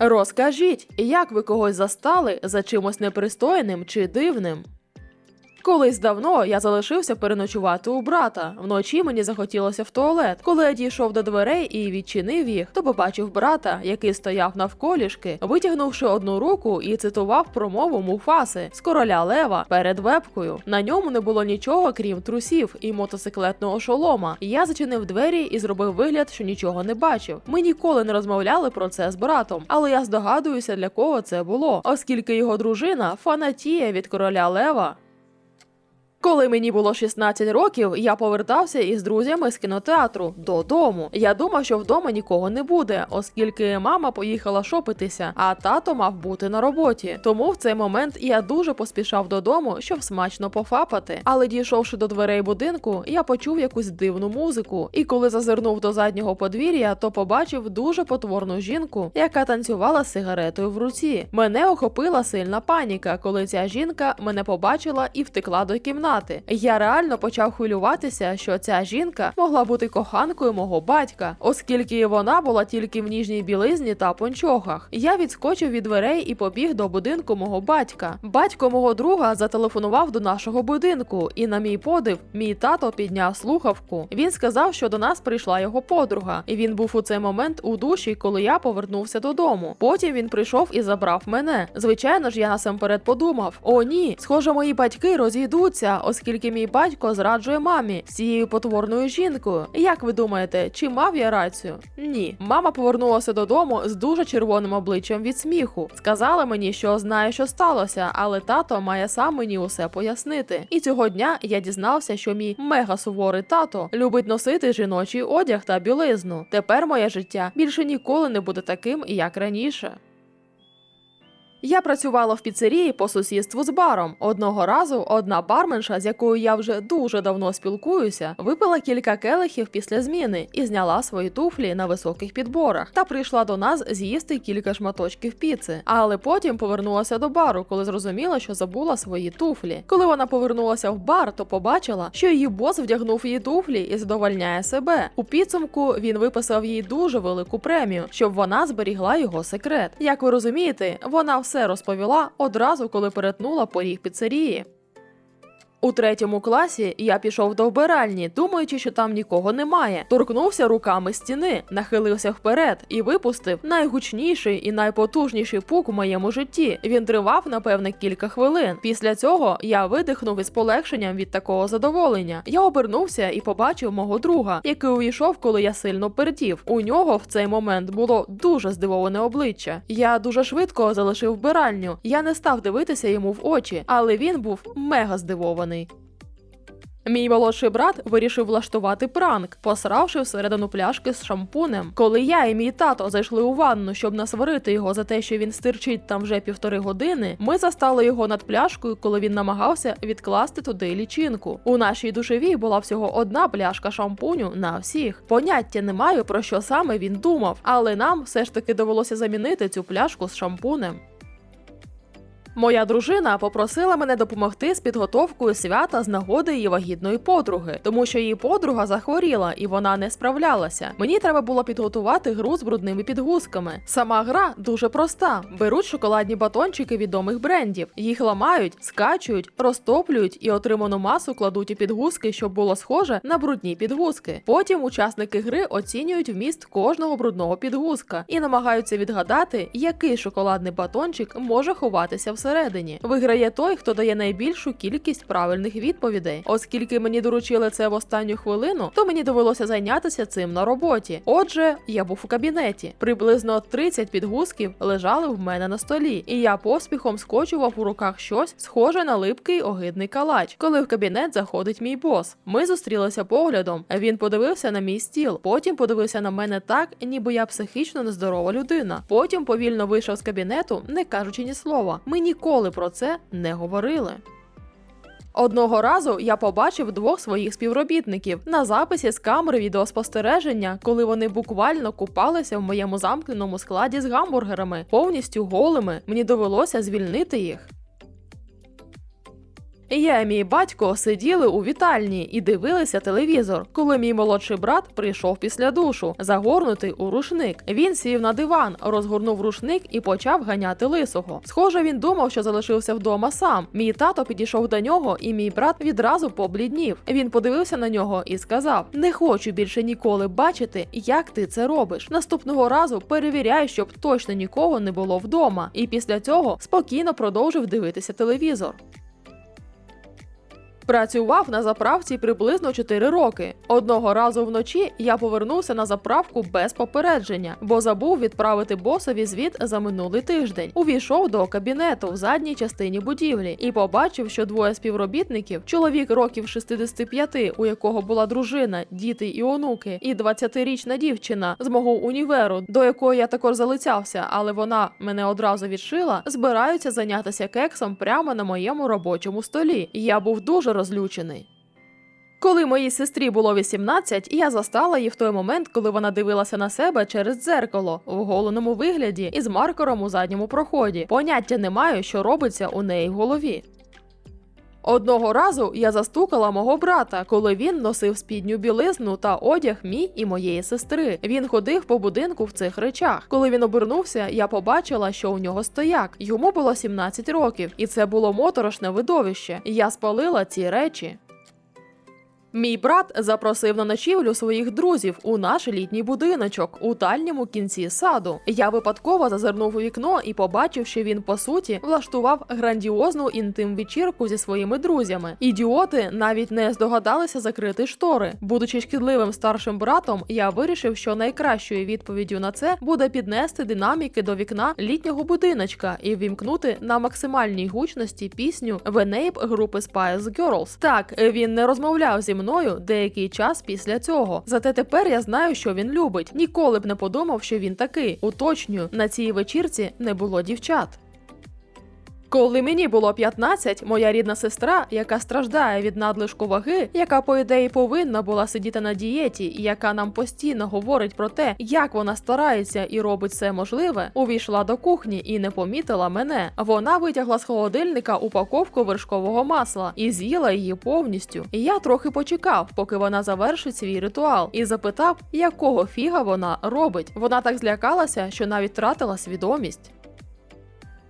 Розкажіть, як ви когось застали за чимось непристойним чи дивним? Колись давно я залишився переночувати у брата. Вночі мені захотілося в туалет. Коли я дійшов до дверей і відчинив їх, то побачив брата, який стояв навколішки, витягнувши одну руку і цитував промову Муфаси з короля Лева перед вебкою. На ньому не було нічого, крім трусів і мотоциклетного шолома. Я зачинив двері і зробив вигляд, що нічого не бачив. Ми ніколи не розмовляли про це з братом, але я здогадуюся, для кого це було, оскільки його дружина фанатіє від короля Лева. Коли мені було 16 років, я повертався із друзями з кінотеатру додому. Я думав, що вдома нікого не буде, оскільки мама поїхала шопитися, а тато мав бути на роботі. Тому в цей момент я дуже поспішав додому, щоб смачно пофапати. Але дійшовши до дверей будинку, я почув якусь дивну музику. І коли зазирнув до заднього подвір'я, то побачив дуже потворну жінку, яка танцювала з сигаретою в руці. Мене охопила сильна паніка, коли ця жінка мене побачила і втекла до кімнати. Я реально почав хвилюватися, що ця жінка могла бути коханкою мого батька, оскільки вона була тільки в ніжній білизні та пончохах. Я відскочив від дверей і побіг до будинку мого батька. Батько мого друга зателефонував до нашого будинку, і на мій подив, мій тато підняв слухавку. Він сказав, що до нас прийшла його подруга, і він був у цей момент у душі, коли я повернувся додому. Потім він прийшов і забрав мене. Звичайно ж, я насамперед подумав: о, ні, схоже, мої батьки розійдуться, оскільки мій батько зраджує мамі з цією потворною жінкою. Як ви думаєте, чи мав я рацію? Ні. Мама повернулася додому з дуже червоним обличчям від сміху. Сказала мені, що знає, що сталося, але тато має сам мені усе пояснити. І цього дня я дізнався, що мій мега суворий тато любить носити жіночий одяг та білизну. Тепер моє життя більше ніколи не буде таким, як раніше. Я працювала в піцерії по сусідству з баром. Одного разу одна барменша, з якою я вже дуже давно спілкуюся, випила кілька келихів після зміни і зняла свої туфлі на високих підборах та прийшла до нас з'їсти кілька шматочків піци. Але потім повернулася до бару, коли зрозуміла, що забула свої туфлі. Коли вона повернулася в бар, то побачила, що її бос вдягнув її туфлі і задовольняє себе. У підсумку він виписав їй дуже велику премію, щоб вона зберігла його секрет. Як ви розумієте, вона все розповіла одразу, коли перетнула поріг піцерії. У третьому класі я пішов до вбиральні, думаючи, що там нікого немає. Торкнувся руками стіни, нахилився вперед і випустив найгучніший і найпотужніший пук у моєму житті. Він тривав, напевне, кілька хвилин. Після цього я видихнув із полегшенням від такого задоволення. Я обернувся і побачив мого друга, який увійшов, коли я сильно пердів. У нього в цей момент було дуже здивоване обличчя. Я дуже швидко залишив вбиральню. Я не став дивитися йому в очі, але він був мега здивований. Мій молодший брат вирішив влаштувати пранк, посравши всередину пляшки з шампунем. Коли я і мій тато зайшли у ванну, щоб насварити його за те, що він стирчить там вже півтори години, ми застали його над пляшкою, коли він намагався відкласти туди лічинку. У нашій душевій була всього одна пляшка шампуню на всіх. Поняття не маю про що саме він думав, але нам все ж таки довелося замінити цю пляшку з шампунем. Моя дружина попросила мене допомогти з підготовкою свята з нагоди її вагітної подруги, тому що її подруга захворіла і вона не справлялася. Мені треба було підготувати гру з брудними підгузками. Сама гра дуже проста: беруть шоколадні батончики відомих брендів, їх ламають, скачують, розтоплюють і отриману масу кладуть у підгузки, щоб було схоже на брудні підгузки. Потім учасники гри оцінюють вміст кожного брудного підгузка і намагаються відгадати, який шоколадний батончик може ховатися всередині. Виграє той, хто дає найбільшу кількість правильних відповідей. Оскільки мені доручили це в останню хвилину, то мені довелося зайнятися цим на роботі. Отже, я був у кабінеті. Приблизно 30 підгузків лежали в мене на столі, і я поспіхом скочував у руках щось схоже на липкий огидний калач. Коли в кабінет заходить мій бос. Ми зустрілися поглядом. Він подивився на мій стіл, потім подивився на мене так, ніби я психічно нездорова людина. Потім повільно вийшов з кабінету, не кажучи ні слова. Ми ніколи про це не говорили. Одного разу я побачив двох своїх співробітників на записі з камери відеоспостереження, коли вони буквально купалися в моєму замкненому складі з гамбургерами, повністю голими. Мені довелося звільнити їх. Я і мій батько сиділи у вітальні і дивилися телевізор, коли мій молодший брат прийшов після душу, загорнутий у рушник. Він сів на диван, розгорнув рушник і почав ганяти лисого. Схоже, він думав, що залишився вдома сам. Мій тато підійшов до нього, і мій брат відразу побліднів. Він подивився на нього і сказав: Не хочу більше ніколи бачити, як ти це робиш. Наступного разу перевіряй, щоб точно нікого не було вдома. І після цього спокійно продовжив дивитися телевізор. Працював на заправці приблизно 4 роки. Одного разу вночі я повернувся на заправку без попередження, бо забув відправити босові звіт за минулий тиждень. Увійшов до кабінету в задній частині будівлі і побачив, що двоє співробітників, чоловік років 65, у якого була дружина, діти і онуки, і 20-річна дівчина з мого універу, до якої я також залицявся, але вона мене одразу відшила, збираються зайнятися кексом прямо на моєму робочому столі. Я був дуже розлючений. Коли моїй сестрі було 18, я застала її в той момент, коли вона дивилася на себе через дзеркало в голеному вигляді і з маркером у задньому проході. Поняття не маю, що робиться у неї в голові. Одного разу я застукала мого брата, коли він носив спідню білизну та одяг мій і моєї сестри. Він ходив по будинку в цих речах. Коли він обернувся, я побачила, що у нього стояк. Йому було 17 років, і це було моторошне видовище. Я спалила ці речі. Мій брат запросив на ночівлю своїх друзів у наш літній будиночок у дальньому кінці саду. Я випадково зазирнув у вікно і побачив, що він по суті влаштував грандіозну інтим-вечірку зі своїми друзями. Ідіоти навіть не здогадалися закрити штори. Будучи шкідливим старшим братом, я вирішив, що найкращою відповіддю на це буде піднести динаміки до вікна літнього будиночка і вімкнути на максимальній гучності пісню Венейп групи Spice Girls. Так, він не розмовляв зі мною деякий час після цього. Зате тепер я знаю, що він любить. Ніколи б не подумав, що він такий. Уточнюю, на цій вечірці не було дівчат. Коли мені було 15, моя рідна сестра, яка страждає від надлишку ваги, яка по ідеї повинна була сидіти на дієті, і яка нам постійно говорить про те, як вона старається і робить все можливе, увійшла до кухні і не помітила мене. Вона витягла з холодильника упаковку вершкового масла і з'їла її повністю. Я трохи почекав, поки вона завершить свій ритуал, і запитав, якого фіга вона робить. Вона так злякалася, що навіть втратила свідомість.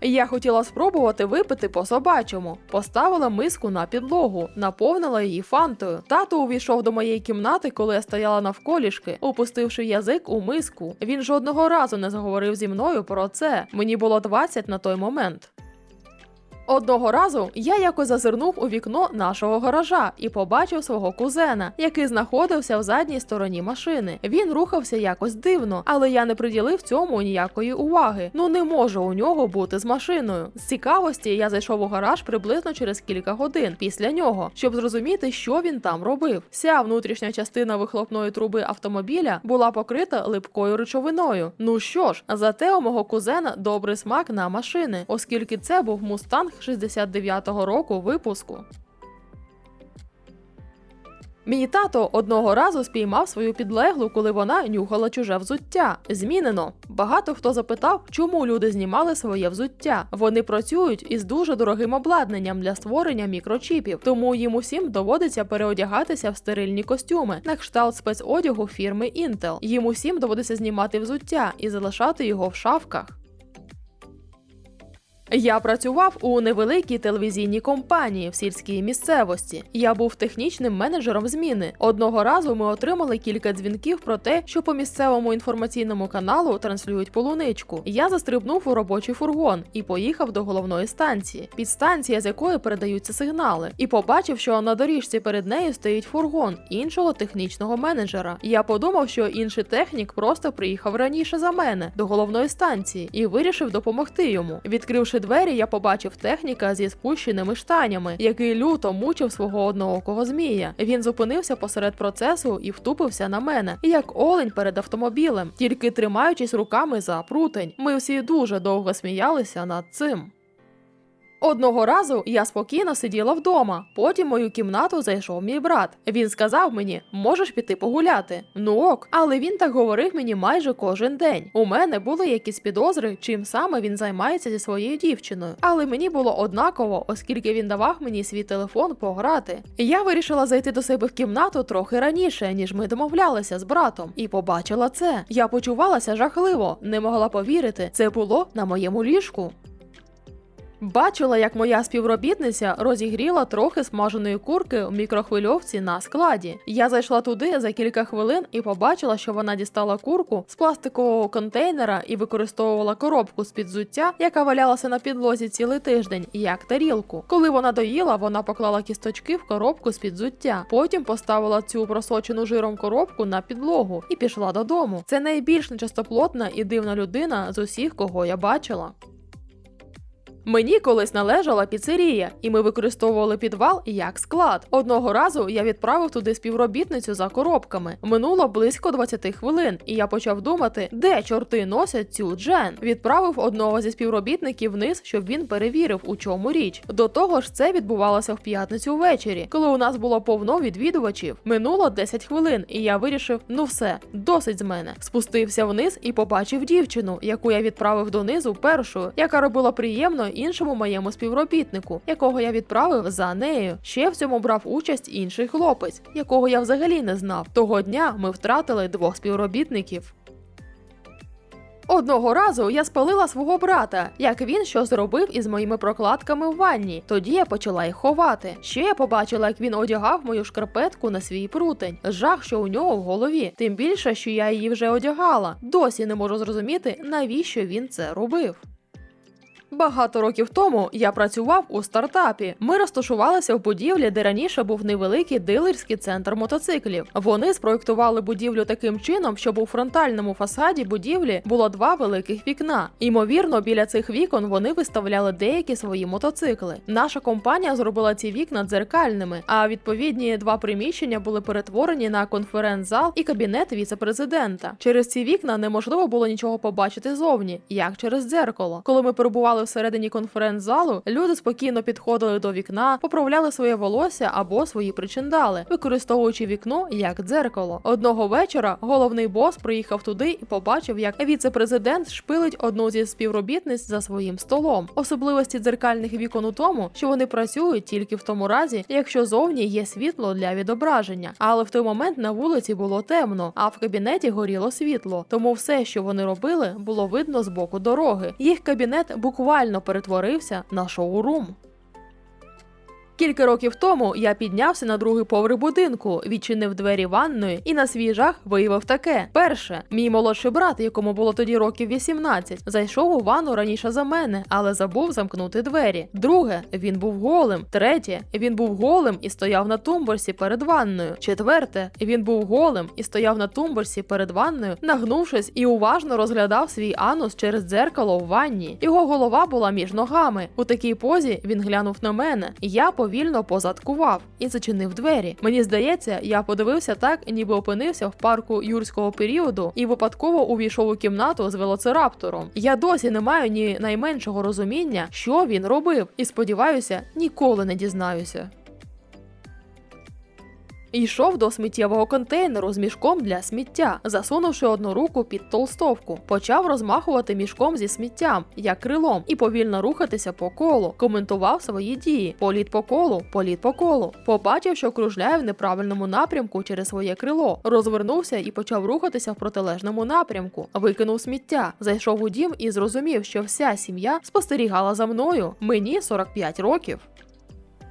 Я хотіла спробувати випити по собачому. Поставила миску на підлогу, наповнила її фантою. Тато увійшов до моєї кімнати, коли я стояла навколішки, опустивши язик у миску. Він жодного разу не заговорив зі мною про це. Мені було 20 на той момент. Одного разу я якось зазирнув у вікно нашого гаража і побачив свого кузена, який знаходився в задній стороні машини. Він рухався якось дивно, але я не приділив цьому ніякої уваги. Ну не може у нього бути з машиною. З цікавості я зайшов у гараж приблизно через кілька годин після нього, щоб зрозуміти, що він там робив. Вся внутрішня частина вихлопної труби автомобіля була покрита липкою речовиною. Ну що ж, зате у мого кузена добрий смак на машини, оскільки це був мустанг 69-го року випуску. Мій тато одного разу спіймав свою підлеглу, коли вона нюхала чуже взуття. Змінено. Багато хто запитав, чому люди знімали своє взуття. Вони працюють із дуже дорогим обладнанням для створення мікрочіпів, тому їм усім доводиться переодягатися в стерильні костюми на кшталт спецодягу фірми Intel. Їм усім доводиться знімати взуття і залишати його в шафках. Я працював у невеликій телевізійній компанії в сільській місцевості. Я був технічним менеджером зміни. Одного разу ми отримали кілька дзвінків про те, що по місцевому інформаційному каналу транслюють полуничку. Я застрибнув у робочий фургон і поїхав до головної станції, підстанція з якої передаються сигнали, і побачив, що на доріжці перед нею стоїть фургон іншого технічного менеджера. Я подумав, що інший технік просто приїхав раніше за мене до головної станції і вирішив допомогти йому. Відкривши двері, я побачив техніка зі спущеними штанями, який люто мучив свого одноокого змія. Він зупинився посеред процесу і втупився на мене, як олень перед автомобілем, тільки тримаючись руками за прутень. Ми всі дуже довго сміялися над цим. Одного разу я спокійно сиділа вдома. Потім в мою кімнату зайшов мій брат. Він сказав мені: можеш піти погуляти. Ну ок, але він так говорив мені майже кожен день. У мене були якісь підозри, чим саме він займається зі своєю дівчиною. Але мені було однаково, оскільки він давав мені свій телефон пограти. Я вирішила зайти до себе в кімнату трохи раніше, ніж ми домовлялися з братом, і побачила це. Я почувалася жахливо, не могла повірити. Це було на моєму ліжку. Бачила, як моя співробітниця розігріла трохи смаженої курки в мікрохвильовці на складі. Я зайшла туди за кілька хвилин і побачила, що вона дістала курку з пластикового контейнера і використовувала коробку з підзуття, яка валялася на підлозі цілий тиждень, як тарілку. Коли вона доїла, вона поклала кісточки в коробку з підзуття. Потім поставила цю просочену жиром коробку на підлогу і пішла додому. Це найбільш нечистоплотна і дивна людина з усіх, кого я бачила. Мені колись належала піцерія, і ми використовували підвал як склад. Одного разу я відправив туди співробітницю за коробками. Минуло близько 20 хвилин, і я почав думати, де чорти носять цю джен. Відправив одного зі співробітників вниз, щоб він перевірив, у чому річ. До того ж, це відбувалося в п'ятницю ввечері, коли у нас було повно відвідувачів. Минуло 10 хвилин, і я вирішив: ну все, досить з мене. Спустився вниз і побачив дівчину, яку я відправив донизу першою, яка робила приємно іншому моєму співробітнику, якого я відправив за нею. Ще в цьому брав участь інший хлопець, якого я взагалі не знав. Того дня ми втратили двох співробітників. Одного разу я спалила свого брата, як він що зробив із моїми прокладками в ванні. Тоді я почала їх ховати. Ще я побачила, як він одягав мою шкарпетку на свій прутень. Жах, що у нього в голові. Тим більше, що я її вже одягала. Досі не можу зрозуміти, навіщо він це робив. Багато років тому я працював у стартапі. Ми розташувалися в будівлі, де раніше був невеликий дилерський центр мотоциклів. Вони спроектували будівлю таким чином, щоб у фронтальному фасаді будівлі було два великих вікна. Ймовірно, біля цих вікон вони виставляли деякі свої мотоцикли. Наша компанія зробила ці вікна дзеркальними, а відповідні два приміщення були перетворені на конференц-зал і кабінет віце-президента. Через ці вікна неможливо було нічого побачити зовні, як через дзеркало. Коли ми перебували всередині конференц-залу, люди спокійно підходили до вікна, поправляли своє волосся або свої причиндали, використовуючи вікно як дзеркало. Одного вечора головний бос приїхав туди і побачив, як віце-президент шпилить одну зі співробітниць за своїм столом. Особливості дзеркальних вікон у тому, що вони працюють тільки в тому разі, якщо зовні є світло для відображення. Але в той момент на вулиці було темно, а в кабінеті горіло світло. Тому все, що вони робили, було видно з боку дороги. Їх кабінет буквально перетворився на шоурум. Кілька років тому я піднявся на другий поверх будинку, відчинив двері ванної і на свій жах виявив таке: перше, мій молодший брат, якому було тоді років 18, зайшов у ванну раніше за мене, але забув замкнути двері. Друге, він був голим. Третє, він був голим і стояв на тумбурсі перед ванною. Четверте, він був голим і стояв на тумбурсі перед ванною, нагнувшись і уважно розглядав свій анус через дзеркало в ванні. Його голова була між ногами. У такій позі він глянув на мене. Я повільно позадкував і зачинив двері. Мені здається, я подивився так, ніби опинився в парку юрського періоду і випадково увійшов у кімнату з велоцираптором. Я досі не маю ні найменшого розуміння, що він робив, і сподіваюся, ніколи не дізнаюся. Йшов до сміттєвого контейнеру з мішком для сміття, засунувши одну руку під толстовку. Почав розмахувати мішком зі сміттям, як крилом, і повільно рухатися по колу. Коментував свої дії: політ по колу, політ по колу. Побачив, що кружляє в неправильному напрямку через своє крило. Розвернувся і почав рухатися в протилежному напрямку. Викинув сміття, зайшов у дім і зрозумів, що вся сім'я спостерігала за мною. Мені 45 років.